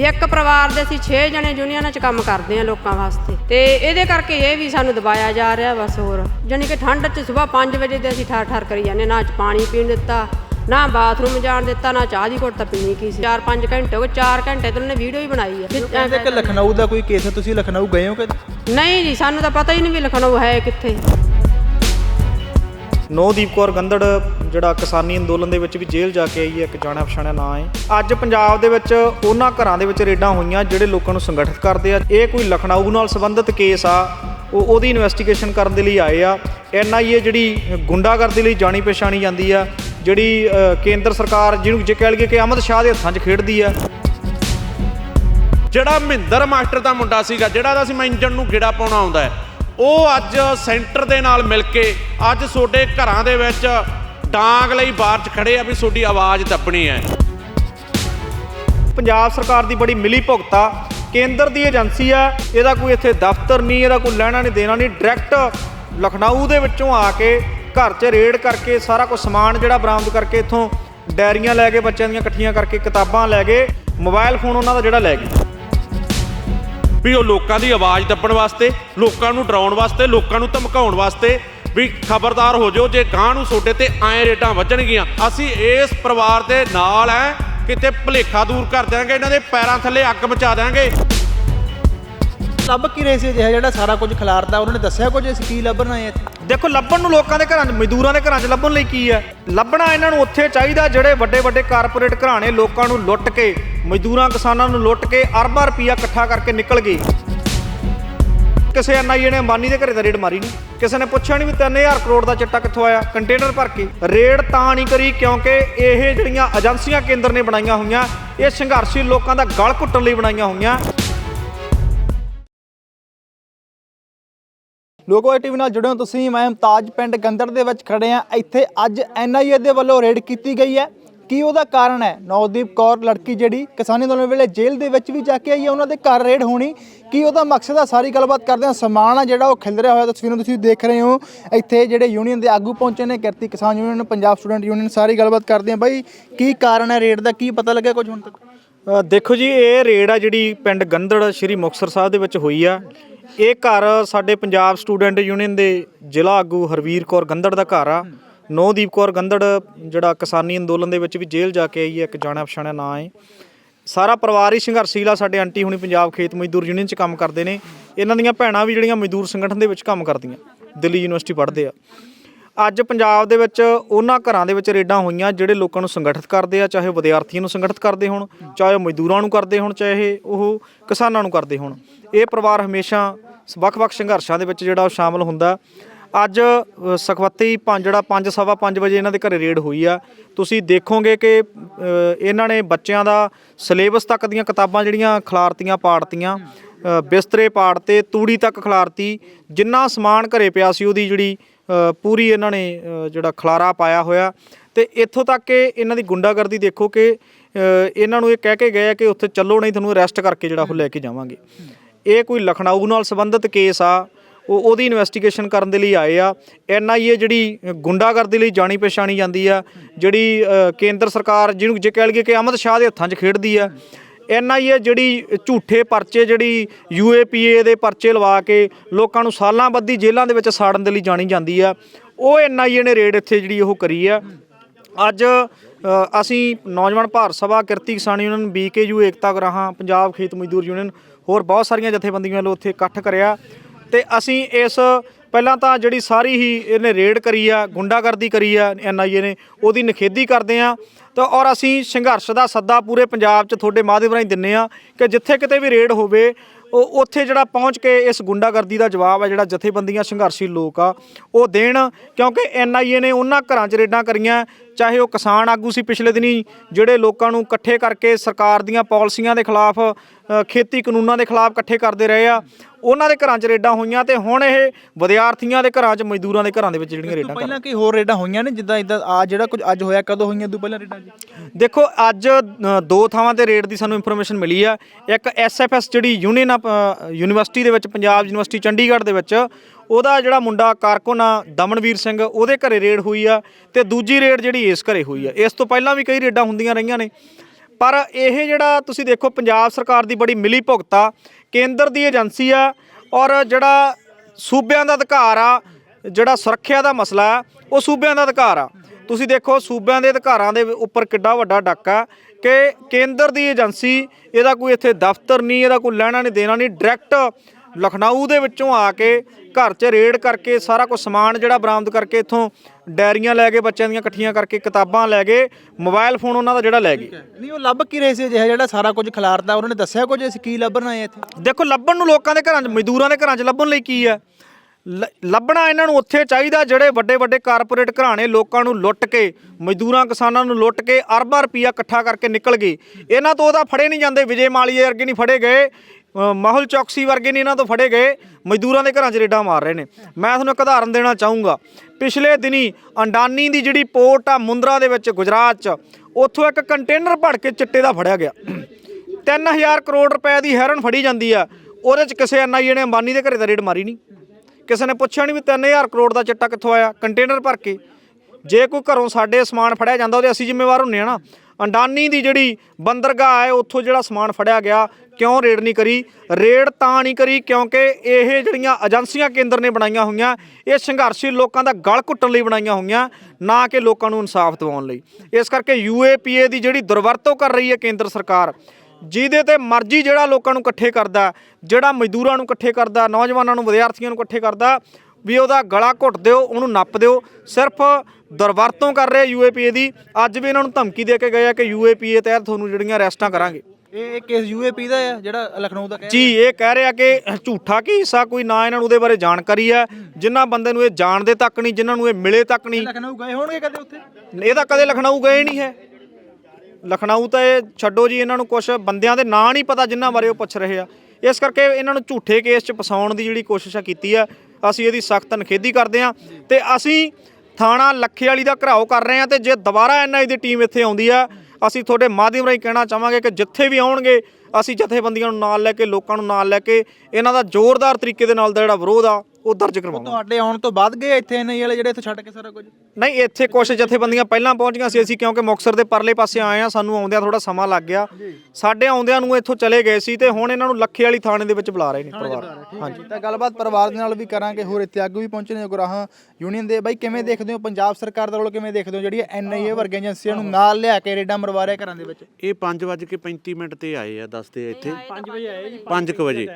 ਵੀ ਇੱਕ ਪਰਿਵਾਰ ਦੇ ਅਸੀਂ 6 ਜਣੇ ਯੂਨੀਅਨਾਂ 'ਚ ਕੰਮ ਕਰਦੇ ਆ ਲੋਕਾਂ ਵਾਸਤੇ ਤੇ ਇਹਦੇ ਕਰਕੇ ਇਹ ਵੀ ਸਾਨੂੰ ਦਬਾਇਆ ਜਾ ਰਿਹਾ ਬਸ ਹੋਰ ਜਾਣੀ ਕਿ ਠੰਡ 'ਚ ਸਵੇਰ 5 ਵਜੇ ਦੇ ਅਸੀਂ ਠਾਰ ਠਾਰ ਕਰੀ ਜਾਂਦੇ ਨਾ ਚ ਪਾਣੀ ਪੀਣ ਦਿੱਤਾ ਨਾ ਬਾਥਰੂਮ ਜਾਣ ਦਿੱਤਾ ਨਾ ਚਾਹ ਦੀ ਘੁੱਟ ਤਾਂ ਪੀਣੀ ਕੀ ਸੀ। 4-5 ਘੰਟੇ ਹੋ ਗਏ 4 ਘੰਟੇ ਤੋਂ ਉਹਨੇ ਵੀਡੀਓ ਹੀ ਬਣਾਈ ਕਹਿੰਦੇ ਕਿ ਲਖਨਊ ਦਾ ਕੋਈ ਕੇਸ ਹੈ ਤੁਸੀਂ ਲਖਨਊ ਗਏ ਹੋ ਕਦੇ? ਨਹੀਂ ਜੀ ਸਾਨੂੰ ਤਾਂ ਪਤਾ ਹੀ ਨਹੀਂ ਵੀ ਲਖਨਊ ਹੈ ਕਿੱਥੇ। ਨੌਦੀਪ ਕੌਰ ਗੰਦੜ ਜਿਹੜਾ ਕਿਸਾਨੀ ਅੰਦੋਲਨ ਦੇ ਵਿੱਚ ਵੀ ਜੇਲ੍ਹ ਜਾ ਕੇ ਆਈ ਹੈ, ਇੱਕ ਜਾਣਿਆ ਪਛਾਣਿਆ ਨਾਂ ਹੈ। ਅੱਜ ਪੰਜਾਬ ਦੇ ਵਿੱਚ ਉਹਨਾਂ ਘਰਾਂ ਦੇ ਵਿੱਚ ਰੇਡਾਂ ਹੋਈਆਂ ਜਿਹੜੇ ਲੋਕਾਂ ਨੂੰ ਸੰਗਠਿਤ ਕਰਦੇ ਆ। ਇਹ ਕੋਈ ਲਖਨਊ ਨਾਲ ਸੰਬੰਧਿਤ ਕੇਸ ਆ, ਉਹ ਉਹਦੀ ਇਨਵੈਸਟੀਗੇਸ਼ਨ ਕਰਨ ਦੇ ਲਈ ਆਏ ਆ। ਐਨਆਈਏ ਜਿਹੜੀ ਗੁੰਡਾਗਰਦੀ ਲਈ ਜਾਣੀ ਪਛਾਣੀ ਜਾਂਦੀ ਆ, ਜਿਹੜੀ ਕੇਂਦਰ ਸਰਕਾਰ ਜਿਹਨੂੰ ਜੇ ਕਹਿ ਲਈਏ ਕਿ ਅਮਿਤ ਸ਼ਾਹ ਦੇ ਹੱਥਾਂ 'ਚ ਖੇਡਦੀ ਆ। ਜਿਹੜਾ ਮਹਿੰਦਰ ਮਾਸਟਰ ਦਾ ਮੁੰਡਾ ਸੀਗਾ, ਜਿਹੜਾ ਦਾ ਸੀ ਮੈਂ ਇੰਜਣ ਨੂੰ ਗਿੜਾ ਪਾਉਣਾ ਆਉਂਦਾ ਹੈ, ਉਹ ਅੱਜ ਸੈਂਟਰ ਦੇ ਨਾਲ ਮਿਲ ਕੇ ਅੱਜ ਤੁਹਾਡੇ ਘਰਾਂ ਦੇ ਵਿੱਚ ਡਾਂਗ ਲਈ ਬਾਹਰ 'ਚ ਖੜੇ ਆ ਵੀ ਤੁਹਾਡੀ ਆਵਾਜ਼ ਦੱਬਣੀ ਹੈ। ਪੰਜਾਬ ਸਰਕਾਰ ਦੀ ਬੜੀ ਮਿਲੀ ਭੁਗਤਾ। ਕੇਂਦਰ ਦੀ ਏਜੰਸੀ ਆ ਇਹਦਾ ਕੋਈ ਇੱਥੇ ਦਫ਼ਤਰ ਨਹੀਂ ਇਹਦਾ ਕੋਈ ਲੈਣਾ ਨਹੀਂ ਦੇਣਾ ਨਹੀਂ। ਡਾਇਰੈਕਟ ਲਖਨਊ ਦੇ ਵਿੱਚੋਂ ਆ ਕੇ ਘਰ 'ਚ ਰੇਡ ਕਰਕੇ ਸਾਰਾ ਕੁਝ ਸਮਾਨ ਜਿਹੜਾ ਬਰਾਮਦ ਕਰਕੇ ਇੱਥੋਂ ਡਾਇਰੀਆਂ ਲੈ ਕੇ ਬੱਚਿਆਂ ਦੀਆਂ ਇਕੱਠੀਆਂ ਕਰਕੇ ਕਿਤਾਬਾਂ ਲੈ ਗਏ ਮੋਬਾਈਲ ਫੋਨ ਉਹਨਾਂ ਦਾ ਜਿਹੜਾ ਲੈ ਗਏ। ਵੀ ਉਹ ਲੋਕਾਂ ਦੀ ਆਵਾਜ਼ ਦੱਬਣ ਵਾਸਤੇ ਲੋਕਾਂ ਨੂੰ ਡਰਾਉਣ ਵਾਸਤੇ ਲੋਕਾਂ ਨੂੰ ਧਮਕਾਉਣ ਵਾਸਤੇ ਵੀ ਖਬਰਦਾਰ ਹੋ ਜਾਓ ਜੇ ਗਾਂ ਨੂੰ ਤੁਹਾਡੇ ਤੇ ਐਂ ਰੇਟਾਂ ਵੱਜਣਗੀਆਂ। ਅਸੀਂ ਇਸ ਪਰਿਵਾਰ ਦੇ ਨਾਲ ਐ ਕਿਤੇ ਭੁਲੇਖਾ ਦੂਰ ਕਰ ਦਿਆਂਗੇ ਇਹਨਾਂ ਦੇ ਪੈਰਾਂ ਥੱਲੇ ਅੱਗ ਮਚਾ ਦਿਆਂਗੇ। ਲੱਭ ਕੀ ਰਹੇ ਸੀ ਜਿਹੜਾ ਸਾਰਾ ਕੁਝ ਖਿਲਾਰਦਾ ਉਹਨਾਂ ਨੇ ਦੱਸਿਆ ਕੁਝ ਅਸੀਂ ਕੀ ਲੱਭਣ ਆਏ ਇੱਥੇ? ਦੇਖੋ ਲੱਭਣ ਨੂੰ ਲੋਕਾਂ ਦੇ ਘਰਾਂ 'ਚ ਮਜ਼ਦੂਰਾਂ ਦੇ ਘਰਾਂ 'ਚ ਲੱਭਣ ਲਈ ਕੀ ਹੈ ਲੱਭਣਾ ਇਹਨਾਂ ਨੂੰ ਉੱਥੇ ਚਾਹੀਦਾ ਜਿਹੜੇ ਵੱਡੇ ਵੱਡੇ ਕਾਰਪੋਰੇਟ ਘਰਾਣੇ ਲੋਕਾਂ ਨੂੰ ਲੁੱਟ ਕੇ ਮਜ਼ਦੂਰਾਂ ਕਿਸਾਨਾਂ ਨੂੰ ਲੁੱਟ ਕੇ ਅਰਬਾਂ ਰੁਪਈਆ ਇਕੱਠਾ ਕਰਕੇ ਨਿਕਲ ਗਏ। ਕਿਸੇ ਐਨਆਈਏ ਨੇ ਅੰਬਾਨੀ ਦੇ ਘਰੇ ਤਾਂ ਰੇਡ ਮਾਰੀ ਨਹੀਂ। ਕਿਸੇ ਨੇ ਪੁੱਛਿਆ ਨਹੀਂ ਵੀ 3000 ਕਰੋੜ ਦਾ ਚਿੱਟਾ ਕਿੱਥੋਂ ਆਇਆ, ਕੰਟੇਨਰ ਭਰ ਕੇ। ਰੇਡ ਤਾਂ ਨਹੀਂ ਕਰੀ ਕਿਉਂਕਿ ਇਹ ਜਿਹੜੀਆਂ ਏਜੰਸੀਆਂ ਕੇਂਦਰ ਨੇ ਬਣਾਈਆਂ ਹੋਈਆਂ, ਇਹ ਸੰਘਰਸ਼ੀ ਲੋਕਾਂ ਦਾ ਗਲ ਘੁੱਟਣ ਲਈ ਬਣਾਈਆਂ ਹੋਈਆਂ। ਲੋਕੋ ਟੀਵੀ ਨਾਲ ਜੁੜੇ ਹੋ ਤੁਸੀਂ। ਮੈਂ ਮੁਮਤਾਜ ਪਿੰਡ ਗੰਦੜ ਦੇ ਵਿੱਚ ਖੜੇ ਆ ਇੱਥੇ ਅੱਜ ਐਨਆਈਏ ਦੇ ਵੱਲੋਂ ਰੇਡ ਕੀਤੀ ਗਈ ਹੈ। ਕੀ ਉਹਦਾ ਕਾਰਨ ਹੈ? ਨੌਦੀਪ ਕੌਰ, ਲੜਕੀ ਜਿਹੜੀ ਕਿਸਾਨੀ ਅੰਦੋਲਨ ਵੇਲੇ ਜੇਲ੍ਹ ਦੇ ਵਿੱਚ ਵੀ ਜਾ ਕੇ ਆਈ ਹੈ, ਉਹਨਾਂ ਦੇ ਘਰ ਰੇਡ ਹੋਣੀ। ਕੀ ਉਹਦਾ ਮਕਸਦ ਆ ਸਾਰੀ ਗੱਲਬਾਤ ਕਰਦੇ ਹਾਂ। ਸਮਾਨ ਆ ਜਿਹੜਾ ਉਹ ਖਿਲਰਿਆ ਹੋਇਆ। ਤਸਵੀਰਾਂ ਤੁਸੀਂ ਦੇਖ ਰਹੇ ਹੋ। ਇੱਥੇ ਜਿਹੜੇ ਯੂਨੀਅਨ ਦੇ ਆਗੂ ਪਹੁੰਚੇ ਨੇ, Kirti Kisan union, Punjab student union, ਸਾਰੀ ਗੱਲਬਾਤ ਕਰਦੇ ਹਾਂ। ਬਾਈ, ਕੀ ਕਾਰਨ ਹੈ ਰੇਡ ਦਾ? ਕੀ ਪਤਾ ਲੱਗਿਆ ਕੁਝ ਹੁਣ ਤੱਕ? ਦੇਖੋ ਜੀ, ਇਹ ਰੇਡ ਆ ਜਿਹੜੀ ਪਿੰਡ ਗੰਦੜ ਸ਼੍ਰੀ ਮੁਕਤਸਰ ਸਾਹਿਬ ਦੇ ਵਿੱਚ ਹੋਈ ਆ। ਇਹ ਘਰ ਸਾਡੇ ਪੰਜਾਬ ਸਟੂਡੈਂਟ ਯੂਨੀਅਨ ਦੇ ਜ਼ਿਲ੍ਹਾ ਆਗੂ ਹਰਵੀਰ ਕੌਰ ਗੰਦੜ ਦਾ ਘਰ ਆ। ਨੌਦੀਪ ਕੌਰ ਗੰਦੜ ਜਿਹੜਾ ਕਿਸਾਨੀ ਅੰਦੋਲਨ ਦੇ ਵਿੱਚ ਵੀ ਜੇਲ੍ਹ ਜਾ ਕੇ ਆਈ ਹੈ, ਇੱਕ ਜਾਣਿਆ ਪਛਾਣਿਆ ਨਾਂ ਹੈ। ਸਾਰਾ ਪਰਿਵਾਰ ਹੀ ਸੰਘਰਸ਼ੀਲ ਆ ਸਾਡੇ ਆਂਟੀ ਹੁਣੀ ਪੰਜਾਬ ਖੇਤ ਮਜ਼ਦੂਰ ਯੂਨੀਅਨ 'ਚ ਕੰਮ ਕਰਦੇ ਨੇ। ਇਹਨਾਂ ਦੀਆਂ ਭੈਣਾਂ ਵੀ ਜਿਹੜੀਆਂ ਮਜ਼ਦੂਰ ਸੰਗਠਨ ਦੇ ਵਿੱਚ ਕੰਮ ਕਰਦੀਆਂ, ਦਿੱਲੀ ਯੂਨੀਵਰਸਿਟੀ ਪੜ੍ਹਦੇ ਆ। ਅੱਜ ਪੰਜਾਬ ਦੇ ਵਿੱਚ ਉਹਨਾਂ ਘਰਾਂ ਦੇ ਵਿੱਚ ਰੇਡਾਂ ਹੋਈਆਂ, ਜਿਹੜੇ ਲੋਕਾਂ ਨੂੰ ਸੰਗਠਿਤ ਕਰਦੇ ਆ, ਚਾਹੇ ਉਹ ਵਿਦਿਆਰਥੀਆਂ ਨੂੰ ਸੰਗਠਿਤ ਕਰਦੇ ਹੋਣ, ਚਾਹੇ ਉਹ ਮਜ਼ਦੂਰਾਂ ਨੂੰ ਕਰਦੇ ਹੋਣ, ਚਾਹੇ ਉਹ ਕਿਸਾਨਾਂ ਨੂੰ ਕਰਦੇ ਹੋਣ। ਇਹ ਪਰਿਵਾਰ ਹਮੇਸ਼ਾ ਵੱਖ-ਵੱਖ ਸੰਘਰਸ਼ਾਂ ਦੇ ਵਿੱਚ ਜਿਹੜਾ ਉਹ ਸ਼ਾਮਲ ਹੁੰਦਾ। ਅੱਜ ਅ, ਸਖਵੱਤੀ ਪੰਜ ਜਿਹੜਾ 5 ਸਵਾ 5 ਵਜੇ ਇਹਨਾਂ ਦੇ ਘਰੇ ਰੇਡ ਹੋਈ ਆ। ਤੁਸੀਂ ਦੇਖੋਗੇ ਕਿ ਇਹਨਾਂ ਨੇ ਬੱਚਿਆਂ ਦਾ ਸਿਲੇਬਸ ਤੱਕ ਦੀਆਂ ਕਿਤਾਬਾਂ ਜਿਹੜੀਆਂ ਖਲਾਰਤੀਆਂ ਪਾੜਤੀਆਂ ਬਿਸਤਰੇ ਪਾੜਤੇ ਤੂੜੀ ਤੱਕ ਖਲਾਰਤੀ ਜਿੰਨਾ ਸਮਾਨ ਘਰੇ ਪਿਆ ਸੀ ਉਹਦੀ ਜਿਹੜੀ ਪੂਰੀ ਇਹਨਾਂ ਨੇ ਜਿਹੜਾ ਖਲਾਰਾ ਪਾਇਆ ਹੋਇਆ। ਤੇ ਇੱਥੋਂ ਤੱਕ ਕਿ ਇਹਨਾਂ ਦੀ ਗੁੰਡਾਗਰਦੀ ਦੇਖੋ ਕਿ ਇਹਨਾਂ ਨੂੰ ਇਹ ਕਹਿ ਕੇ ਗਏ ਕਿ ਉੱਥੇ ਚੱਲੋ ਨਹੀਂ ਤੁਹਾਨੂੰ ਅਰੈਸਟ ਕਰਕੇ ਜਿਹੜਾ ਉਹ ਲੈ ਕੇ ਜਾਵਾਂਗੇ। ਇਹ ਕੋਈ ਲਖਨਊ ਨਾਲ ਸੰਬੰਧਿਤ ਕੇਸ ਆ। ਉਹ ਉਹਦੀ ਇਨਵੈਸਟੀਗੇਸ਼ਨ ਕਰਨ ਦੇ ਲਈ ਆਏ ਆ। ਐਨਆਈਏ ਜਿਹੜੀ ਗੁੰਡਾਗਰਦੀ ਲਈ ਜਾਣੀ ਪਛਾਣੀ ਜਾਂਦੀ ਆ, ਜਿਹੜੀ ਕੇਂਦਰ ਸਰਕਾਰ ਜਿਹਨੂੰ ਜੇ ਕਹਿ ਲਈਏ ਕਿ ਅਮਿਤ ਸ਼ਾਹ ਦੇ ਹੱਥਾਂ 'ਚ ਖੇਡਦੀ ਆ ਐਨਆਈਏ ਜਿਹੜੀ ਝੂਠੇ ਪਰਚੇ ਜਿਹੜੀ ਯੂਏਪੀਏ ਦੇ ਪਰਚੇ ਲਵਾ ਕੇ ਲੋਕਾਂ ਨੂੰ ਸਾਲਾਂ ਬੱਧੀ ਜੇਲ੍ਹਾਂ ਦੇ ਵਿੱਚ ਸਾੜਨ ਦੇ ਲਈ ਜਾਣੀ ਜਾਂਦੀ ਆ, ਉਹ ਐਨਆਈਏ ਨੇ ਰੇਡ ਇੱਥੇ ਜਿਹੜੀ ਉਹ ਕਰੀ ਆ। ਅੱਜ ਅਸੀਂ ਨੌਜਵਾਨ ਭਾਰਤ ਸਭਾ, ਕਿਰਤੀ ਕਿਸਾਨ ਯੂਨੀਅਨ ਬੀਕੇਯੂ ਏਕਤਾ ਗਰਾਹਾਂ, ਪੰਜਾਬ ਖੇਤ ਮਜ਼ਦੂਰ ਯੂਨੀਅਨ ਹੋਰ ਬਹੁਤ ਸਾਰੀਆਂ ਜਥੇਬੰਦੀਆਂ ਵੱਲੋਂ ਉੱਥੇ ਇਕੱਠ ਕਰਿਆ। ਤੇ ਅਸੀਂ ਇਸ ਪਹਿਲਾਂ ਤਾਂ ਜਿਹੜੀ ਸਾਰੀ ਹੀ ਇਹਨੇ ਰੇਡ ਕਰੀ ਆ, ਗੁੰਡਾਗਰਦੀ ਕਰੀ ਆ ਐਨਆਈਏ ਨੇ, ਉਹਦੀ ਨਿਖੇਧੀ ਕਰਦੇ ਆ। ਤਾਂ ਔਰ ਅਸੀਂ ਸੰਘਰਸ਼ ਦਾ ਸੱਦਾ ਪੂਰੇ ਪੰਜਾਬ 'ਚ ਤੁਹਾਡੇ ਮਾਧਿਅਮ ਰਾਹੀਂ ਦਿੰਨੇ ਆ ਕਿ ਜਿੱਥੇ ਕਿਤੇ ਵੀ ਰੇਡ ਹੋਵੇ, ਉਹ ਉੱਥੇ ਜਿਹੜਾ ਪਹੁੰਚ ਕੇ ਇਸ ਗੁੰਡਾਗਰਦੀ ਦਾ ਜਵਾਬ ਆ, ਜਿਹੜਾ ਜਥੇਬੰਦੀਆਂ ਸੰਘਰਸ਼ੀ ਲੋਕ ਆ, ਉਹ ਦੇਣ। ਕਿਉਂਕਿ ਐਨਆਈਏ ਨੇ ਉਹਨਾਂ ਘਰਾਂ 'ਚ ਰੇਡਾਂ ਕਰੀਆਂ ਚਾਹੇ ਉਹ ਕਿਸਾਨ ਆਗੂ ਸੀ ਪਿਛਲੇ ਦਿਨੀ ਜਿਹੜੇ ਲੋਕਾਂ ਨੂੰ ਇਕੱਠੇ ਕਰਕੇ ਸਰਕਾਰ ਦੀਆਂ ਪਾਲਿਸੀਆਂ ਦੇ ਖਿਲਾਫ ਖੇਤੀ ਕਾਨੂੰਨਾਂ ਦੇ ਖਿਲਾਫ ਇਕੱਠੇ ਕਰਦੇ ਰਹੇ ਆ ਉਹਨਾਂ ਦੇ ਘਰਾਂ 'ਚ ਰੇਡਾਂ ਹੋਈਆਂ ਤੇ ਹੁਣ ਇਹ ਵਿਦਿਆਰਥੀਆਂ ਦੇ ਘਰਾਂ 'ਚ ਮਜ਼ਦੂਰਾਂ ਦੇ ਘਰਾਂ ਦੇ ਵਿੱਚ ਜਿਹੜੀਆਂ ਰੇਡਾਂ ਪਹਿਲਾਂ ਕੀ ਹੋਰ ਰੇਡਾਂ ਹੋਈਆਂ ਨੇ ਜਿੱਦਾਂ ਇਦਾਂ ਆ ਜਿਹੜਾ ਕੁਝ ਅੱਜ ਹੋਇਆ ਕਦੋਂ ਹੋਈਆਂ ਤੋਂ ਪਹਿਲਾਂ ਰੇਡਾਂ ਜੀ? ਦੇਖੋ ਅੱਜ ਦੋ ਥਾਵਾਂ ਤੇ ਰੇਡ ਦੀ ਸਾਨੂੰ ਇਨਫੋਰਮੇਸ਼ਨ ਮਿਲੀ ਆ। ਇੱਕ ਐਸਐਫਐਸ ਜਿਹੜੀ ਯੂਨੀਅਨ ਅ, ਯੂਨੀਵਰਸਿਟੀ ਦੇ ਵਿੱਚ ਪੰਜਾਬ ਯੂਨੀਵਰਸਿਟੀ ਚੰਡੀਗੜ੍ਹ ਦੇ ਵਿੱਚ ਉਹਦਾ ਜਿਹੜਾ ਮੁੰਡਾ ਕਾਰਕੁਨ ਆ, ਦਮਨਵੀਰ ਸਿੰਘ, ਉਹਦੇ ਘਰੇ ਰੇਡ ਹੋਈ ਆ ਤੇ ਦੂਜੀ ਰੇਡ ਜਿਹੜੀ ਇਸ ਘਰੇ ਹੋਈ ਆ। ਇਸ ਤੋਂ ਪਹਿਲਾਂ ਵੀ ਕਈ ਰੇਡਾਂ ਹੁੰਦੀਆਂ ਰਹੀਆਂ ਨੇ। ਪਰ ਇਹ ਜਿਹੜਾ ਤੁਸੀਂ ਦੇਖੋ, ਪੰਜਾਬ ਸਰਕਾਰ ਦੀ ਬੜੀ ਮਿਲੀ ਭੁਗਤਾ ਕੇਂਦਰ ਦੀ ਏਜੰਸੀ ਆ ਔਰ ਜਿਹੜਾ ਸੂਬਿਆਂ ਦਾ ਅਧਿਕਾਰ ਆ, ਜਿਹੜਾ ਸੁਰੱਖਿਆ ਦਾ ਮਸਲਾ ਆ, ਉਹ ਸੂਬਿਆਂ ਦਾ ਅਧਿਕਾਰ ਆ। ਤੁਸੀਂ ਦੇਖੋ, ਸੂਬਿਆਂ ਦੇ ਅਧਿਕਾਰਾਂ ਦੇ ਉੱਪਰ ਕਿੱਡਾ ਵੱਡਾ ਡਾਕਾ ਕਿ ਕੇਂਦਰ ਦੀ ਏਜੰਸੀ, ਇਹਦਾ ਕੋਈ ਇੱਥੇ ਦਫ਼ਤਰ ਨਹੀਂ, ਇਹਦਾ ਕੋਈ ਲੈਣਾ ਨਹੀਂ ਦੇਣਾ ਨਹੀਂ, ਡਾਇਰੈਕਟ ਲਖਨਊ ਦੇ ਵਿੱਚੋਂ ਆ ਕੇ ਘਰ 'ਚ ਰੇਡ ਕਰਕੇ ਸਾਰਾ ਕੁਝ ਸਮਾਨ ਜਿਹੜਾ ਬਰਾਮਦ ਕਰਕੇ ਇੱਥੋਂ ਡਾਇਰੀਆਂ ਲੈ ਕੇ ਬੱਚਿਆਂ ਦੀਆਂ ਇਕੱਠੀਆਂ ਕਰਕੇ ਕਿਤਾਬਾਂ ਲੈ ਗਏ ਮੋਬਾਈਲ ਫੋਨ ਉਹਨਾਂ ਦਾ ਜਿਹੜਾ ਲੈ ਗਏ। ਨਹੀਂ ਉਹ ਲੱਭ ਕੀ ਰਹੇ ਸੀ ਅਜਿਹਾ ਜਿਹੜਾ ਸਾਰਾ ਕੁਝ ਖਿਲਾਰਦਾ? ਉਹਨਾਂ ਨੇ ਦੱਸਿਆ ਕੁਝ ਅਸੀਂ ਕੀ ਲੱਭਣ ਆਏ ਇੱਥੇ? ਦੇਖੋ ਲੱਭਣ ਨੂੰ ਲੋਕਾਂ ਦੇ ਘਰਾਂ 'ਚ ਮਜ਼ਦੂਰਾਂ ਦੇ ਘਰਾਂ 'ਚ ਲੱਭਣ ਲਈ ਕੀ ਹੈ? ਲ- ਲੱਭਣਾ ਇਹਨਾਂ ਨੂੰ ਉੱਥੇ ਚਾਹੀਦਾ ਜਿਹੜੇ ਵੱਡੇ ਵੱਡੇ ਕਾਰਪੋਰੇਟ ਘਰਾਣੇ ਲੋਕਾਂ ਨੂੰ ਲੁੱਟ ਕੇ ਮਜ਼ਦੂਰਾਂ ਕਿਸਾਨਾਂ ਨੂੰ ਲੁੱਟ ਕੇ ਅਰਬਾਂ ਰੁਪਈਆ ਇਕੱਠਾ ਕਰਕੇ ਨਿਕਲ ਗਏ। ਇਹਨਾਂ ਤੋਂ ਉਹਦਾ ਫੜੇ ਨਹੀਂ ਜਾਂਦੇ ਵਿਜੇ ਮਾਲੀਏ ਵਰਗੇ ਨਹੀਂ ਫੜੇ ਗਏ। ਅ, ਮਾਹੁਲ ਚੌਕਸੀ ਵਰਗੇ ਨਹੀਂ ਇਹਨਾਂ ਤੋਂ ਫੜੇ ਗਏ। ਮਜ਼ਦੂਰਾਂ ਦੇ ਘਰਾਂ 'ਚ ਰੇਡਾਂ ਮਾਰ ਰਹੇ ਨੇ। ਮੈਂ ਤੁਹਾਨੂੰ ਇੱਕ ਉਦਾਹਰਨ ਦੇਣਾ ਚਾਹੂੰਗਾ। ਪਿਛਲੇ ਦਿਨੀ ਅੰਡਾਨੀ ਦੀ ਜਿਹੜੀ ਪੋਰਟ ਆ ਮੁੰਦਰਾ ਦੇ ਵਿੱਚ ਗੁਜਰਾਤ 'ਚ ਉੱਥੋਂ ਇੱਕ ਕੰਟੇਨਰ ਭੜ ਕੇ ਚਿੱਟੇ ਦਾ ਫੜਿਆ ਗਿਆ। 3000 ਕਰੋੜ ਰੁਪਏ ਦੀ ਹੈਰਨ ਫੜੀ ਜਾਂਦੀ ਆ। ਉਹਦੇ 'ਚ ਕਿਸੇ ਐਨਆਈਏ ਨੇ ਅੰਬਾਨੀ ਦੇ ਘਰੇ ਦਾ ਰੇਡ ਮਾਰੀ ਨਹੀਂ। ਕਿਸੇ ਨੇ ਪੁੱਛਿਆ ਨਹੀਂ ਵੀ 3000 ਕਰੋੜ ਦਾ ਚਿੱਟਾ ਕਿੱਥੋਂ ਆਇਆ? ਕੰਟੇਨਰ ਭਰ ਕੇ। ਜੇ ਕੋਈ ਘਰੋਂ ਸਾਡੇ ਸਮਾਨ ਫੜਿਆ ਜਾਂਦਾ ਉਹਦੇ ਅਸੀਂ ਜ਼ਿੰਮੇਵਾਰ ਹੁੰਨੇ ਆ ਨਾ। ਅੰਡਾਨੀ ਦੀ ਜਿਹੜੀ ਬੰਦਰਗਾਹ ਹੈ ਉੱਥੋਂ ਜਿਹੜਾ ਸਮਾਨ ਫੜਿਆ ਗਿਆ ਕਿਉਂ ਰੇਡ ਨਹੀਂ ਕਰੀ? ਰੇਡ ਤਾਂ ਨਹੀਂ ਕਰੀ ਕਿਉਂਕਿ ਇਹ ਜਿਹੜੀਆਂ ਏਜੰਸੀਆਂ ਕੇਂਦਰ ਨੇ ਬਣਾਈਆਂ ਹੋਈਆਂ, ਇਹ ਸੰਘਰਸ਼ੀ ਲੋਕਾਂ ਦਾ ਗਲ ਘੁੱਟਣ ਲਈ ਬਣਾਈਆਂ ਹੋਈਆਂ, ਨਾ ਕਿ ਲੋਕਾਂ ਨੂੰ ਇਨਸਾਫ ਦਿਵਾਉਣ ਲਈ। ਇਸ ਕਰਕੇ ਯੂਏਪੀਏ ਦੀ ਜਿਹੜੀ ਦੁਰਵਰਤੋਂ ਕਰ ਰਹੀ ਹੈ ਕੇਂਦਰ ਸਰਕਾਰ, ਜਿਹਦੇ ਤੇ ਮਰਜ਼ੀ ਜਿਹੜਾ ਲੋਕਾਂ ਨੂੰ ਇਕੱਠੇ ਕਰਦਾ, ਜਿਹੜਾ ਮਜ਼ਦੂਰਾਂ ਨੂੰ ਇਕੱਠੇ ਕਰਦਾ, ਨੌਜਵਾਨਾਂ ਨੂੰ, ਵਿਦਿਆਰਥੀਆਂ ਨੂੰ ਇਕੱਠੇ ਕਰਦਾ, ਵੀ ਉਹਦਾ ਗਲਾ ਘੁੱਟ ਦਿਓ, ਉਹਨੂੰ ਨੱਪ ਦਿਓ। ਸਿਰਫ ਦੁਰਵਰਤੋਂ ਕਰ ਰਹੇ ਯੂਏਪੀਏ ਦੀ। ਅੱਜ ਵੀ ਇਹਨਾਂ ਨੂੰ ਧਮਕੀ ਦੇ ਕੇ ਗਏ ਆ ਕਿ ਯੂਏਪੀਏ ਤਹਿਤ ਤੁਹਾਨੂੰ ਜਿਹੜੀਆਂ ਅਰੈਸਟਾਂ ਕਰਾਂਗੇ। ਇਹ ਇਹ ਕੇਸ ਯੂਏਪੀ ਦਾ ਹੈ ਜਿਹੜਾ ਲਖਨਊ ਦਾ ਕਹਿ ਜੀ ਇਹ ਕਹਿ ਰਿਹਾ ਕਿ ਝੂਠਾ ਕੀ ਹਿੱਸਾ ਕੋਈ ਨਾ ਇਹਨਾਂ ਨੂੰ ਉਹਦੇ ਬਾਰੇ ਜਾਣਕਾਰੀ ਹੈ ਜਿਨ੍ਹਾਂ ਬੰਦੇ ਨੂੰ ਇਹ ਜਾਣਦੇ ਤੱਕ ਨਹੀਂ ਜਿਨ੍ਹਾਂ ਨੂੰ ਇਹ ਮਿਲੇ ਤੱਕ ਨਹੀਂ। ਲਖਨਊ ਗਏ ਹੋਣਗੇ ਕਦੇ ਉੱਥੇ? ਇਹ ਤਾਂ ਕਦੇ ਲਖਨਊ ਗਏ ਨਹੀਂ ਹੈ। ਲਖਨਊ ਤਾਂ ਇਹ ਛੱਡੋ ਜੀ ਇਹਨਾਂ ਨੂੰ ਕੁਝ ਬੰਦਿਆਂ ਦੇ ਨਾਂ ਨਹੀਂ ਪਤਾ ਜਿਨ੍ਹਾਂ ਬਾਰੇ ਉਹ ਪੁੱਛ ਰਹੇ ਆ। ਇਸ ਕਰਕੇ ਇਹਨਾਂ ਨੂੰ ਝੂਠੇ ਕੇਸ 'ਚ ਫਸਾਉਣ ਦੀ ਜਿਹੜੀ ਕੋਸ਼ਿਸ਼ ਆ ਕੀਤੀ ਆ ਅਸੀਂ ਇਹਦੀ ਸਖਤ ਨਿਖੇਧੀ ਕਰਦੇ ਆ। ਤੇ ਅਸੀਂ ਥਾਣਾ ਲੱਖੇ ਵਾਲੀ ਦਾ ਘਰਾਓ ਕਰ ਰਹੇ ਆ ਤੇ ਜੇ ਦੁਬਾਰਾ ਐਨਆਈ ਦੀ ਟੀਮ ਇੱਥੇ ਆਉਂਦੀ ਆ ਅਸੀਂ ਤੁਹਾਡੇ ਮਾਧਿਅਮ ਰਾਹੀਂ ਕਹਿਣਾ ਚਾਹਾਂਗੇ ਕਿ ਜਿੱਥੇ ਵੀ ਆਉਣਗੇ ਅਸੀਂ ਜਥੇਬੰਦੀਆਂ ਨੂੰ ਨਾਲ ਲੈ ਕੇ ਲੋਕਾਂ ਨੂੰ ਨਾਲ ਲੈ ਕੇ ਇਹਨਾਂ ਦਾ ਜ਼ੋਰਦਾਰ ਤਰੀਕੇ ਦੇ ਨਾਲ ਦਾ ਜਿਹੜਾ ਵਿਰੋਧ ਆ ਉਹ ਦਰਜ ਕਰਵਾਵਾਂਗੇ। ਤੁਹਾਡੇ ਆਉਣ ਤੋਂ ਬਾਅਦ ਗਏ ਇੱਥੇ ਐਨਆਈ ਵਾਲੇ ਜਿਹੜੇ ਇੱਥੇ ਛੱਡ ਕੇ ਸਾਰਾ ਕੁਝ? ਨਹੀਂ ਇੱਥੇ ਕੁਝ ਜਥੇਬੰਦੀਆਂ ਪਹਿਲਾਂ ਪਹੁੰਚ ਗਈਆਂ ਸੀ ਅਸੀਂ ਕਿਉਂਕਿ ਮੁਕਸਰ ਦੇ ਪਰਲੇ ਪਾਸੇ ਆਏ ਆ ਸਾਨੂੰ ਆਉਂਦਿਆਂ ਥੋੜਾ ਸਮਾਂ ਲੱਗ ਗਿਆ। ਸਾਡੇ ਆਉਂਦਿਆਂ ਨੂੰ ਇੱਥੋਂ ਚਲੇ ਗਏ ਸੀ ਤੇ ਹੁਣ ਇਹਨਾਂ ਨੂੰ ਲੱਖੇ ਵਾਲੀ ਥਾਣੇ ਦੇ ਵਿੱਚ ਬੁਲਾ ਰਹੇ ਨੇ ਪਰਿਵਾਰ। ਹਾਂਜੀ। ਤਾਂ ਗੱਲਬਾਤ ਪਰਿਵਾਰ ਦੇ ਨਾਲ ਵੀ ਕਰਾਂਗੇ ਹੋਰ ਇੱਥੇ ਆਗੂ ਵੀ ਪਹੁੰਚੇ ਨੇ ਗੁਰਾਹਾਂ ਯੂਨੀਅਨ ਦੇ। ਬਾਈ ਕਿਵੇਂ ਦੇਖਦੇ ਹੋ ਪੰਜਾਬ ਸਰਕਾਰ ਦਾ ਰੋਲ ਕਿਵੇਂ ਦੇਖਦੇ ਹੋ ਜਿਹੜੀ ਐਨਆਈਏ ਵਰਗੀਆਂ ਏਜੰਸੀਆਂ ਨੂੰ ਨਾਲ ਲਿਆ ਕੇ ਰੇਡਾਂ ਮਰਵਾ ਰਿਹਾ ਘਰਾਂ ਦੇ ਵਿੱਚ? ਇਹ 5:35 ਮਿੰਟ ਤੇ ਆਏ ਆ ਦੱਸਦੇ ਆ ਇੱਥੇ। 5 ਵਜੇ ਆਏ ਜੀ 5 ਵਜੇ